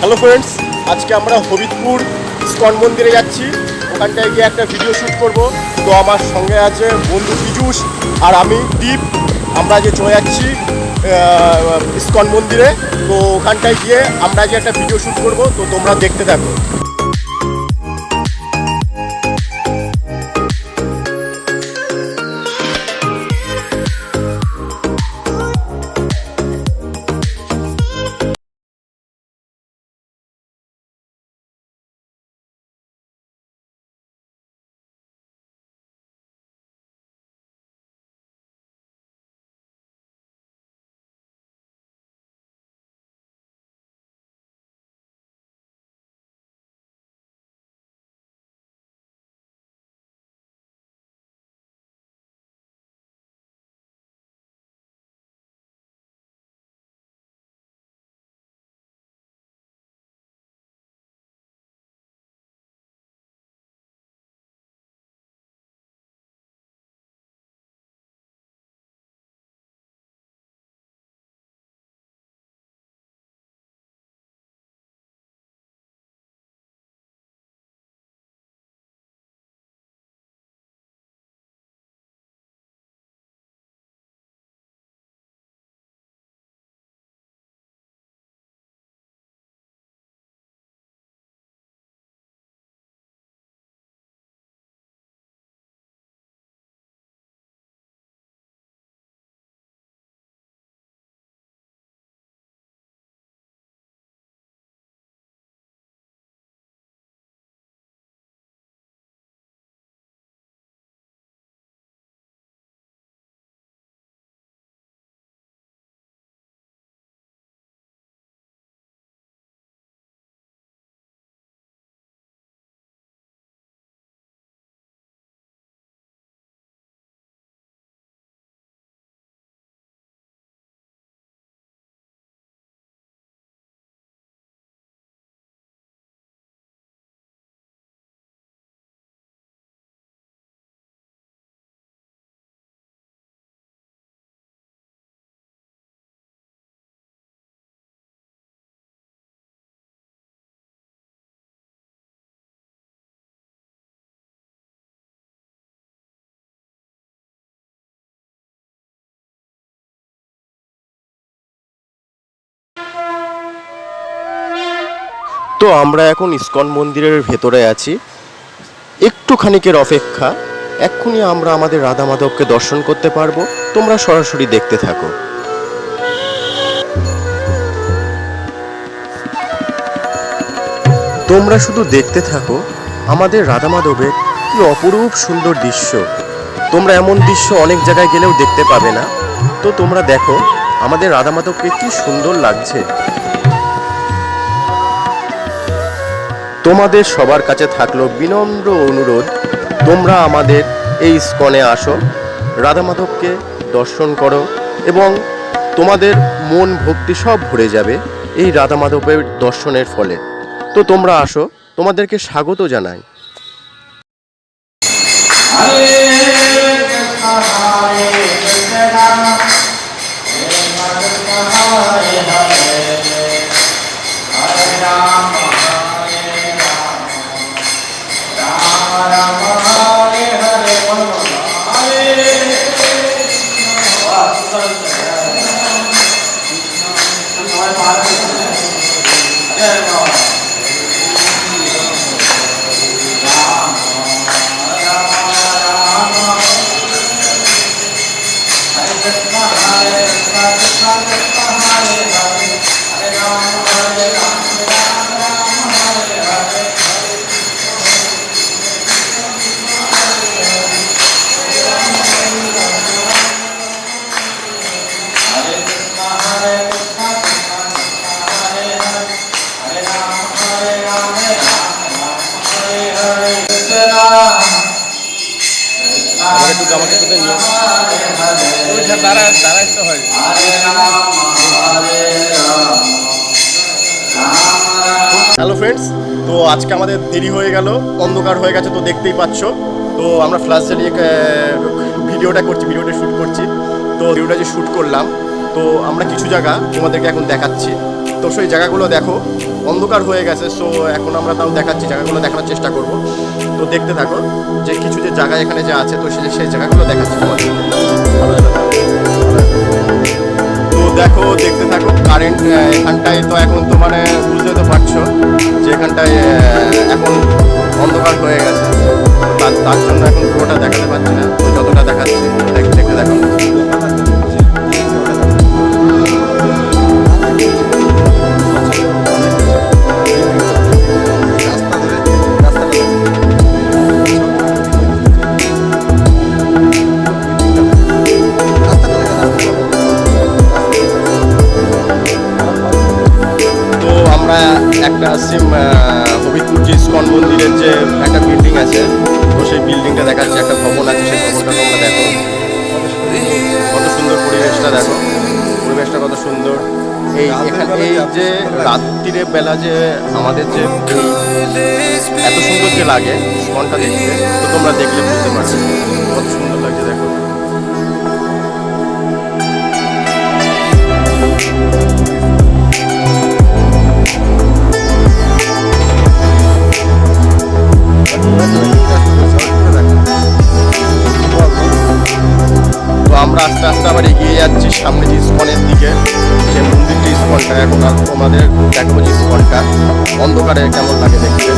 Hello friends আজকে আমরা হবিবপুর স্কন মন্দিরে যাচ্ছি। ওখানটায় গিয়ে একটা ভিডিও শ্যুট করব। তো আমার সঙ্গে আছে বন্ধু পীযুষ আর আমি দীপ। আমরা যে চলে যাচ্ছি ইস্কন মন্দিরে, তো ওখানটায় গিয়ে আমরা যে একটা ভিডিও শ্যুট করব, তো তোমরা দেখতে থাকো। তো আমরা এখন ইস্কন মন্দিরের ভেতরে আছি। একটুখানিকের অপেক্ষা, এক্ষুনি আমরা আমাদের রাধা মাধবকে দর্শন করতে পারব। তোমরা সরাসরি দেখতে থাকো। তোমরা শুধু দেখতে থাকো, আমাদের রাধা মাধবের কি অপরূপ সুন্দর দৃশ্য। তোমরা এমন দৃশ্য অনেক জায়গায় গেলেও দেখতে পাবে না। তো তোমরা দেখো, আমাদের রাধা মাধবকে কি সুন্দর লাগছে। তোমাদের সবার কাছে থাকল বিনম্র অনুরোধ, তোমরা আমাদের এই স্কনে আসো রাধা মাধবকে দর্শন করো এবং তোমাদের মন ভক্তি সব ভরে যাবে এই রাধা মাধবের দর্শনের ফলে। তো তোমরা আসো, তোমাদেরকে স্বাগত জানাই। একটু জামা কাপড় নিয়ে দাঁড়া দাঁড়াই হয়। হ্যালো ফ্রেন্ডস তো আজকে আমাদের দেরি হয়ে গেল অন্ধকার হয়ে গেছে তো দেখতেই পাচ্ছ। তো আমরা ফ্ল্যাশ জ্বালিয়ে ভিডিওটা করছি ভিডিওটা শ্যুট করছি। তো ভিডিওটা যে শ্যুট করলাম তো আমরা কিছু জায়গা তোমাদেরকে এখন দেখাচ্ছি। তো সেই জায়গাগুলো দেখো। অন্ধকার হয়ে গেছে সো এখন আমরা তাও দেখাচ্ছি, জায়গাগুলো দেখানোর চেষ্টা করব। তো দেখতে থাকো যে কিছু যে জায়গা এখানে যে আছে, তো সেই সেই জায়গাগুলো দেখাচ্ছি তো দেখো, দেখতে থাকো কারেন্ট এখানটায় তো এখন তো মানে বুঝতে তো পারছ যে এখানটায় একটা সিম হবিবপুর যে ইস্কন মন্দিরের যে একটা বিল্ডিং আছে, তো সেই বিল্ডিংটা দেখাচ্ছে, একটা ভবন আছে, সেই ভবনটা তোমরা দেখো। কত সুন্দর পরিবেশটা দেখো। পরিবেশটা কত সুন্দর। এই এই যে রাত্রিরে বেলা যে আমাদের যে এত সুন্দর যে লাগে ইস্কনটা দেখতে, তো তোমরা দেখলে বুঝতে পারবে। কত সুন্দর লাগছে আস্তে আবার এগিয়ে যাচ্ছি সামনে যে ইস্কনের দিকে যে মন্দিরটি স্কনটা এখন আর তোমাদের দেখো যে ইস্কনটা অন্ধকারে কেমন লাগে দেখতে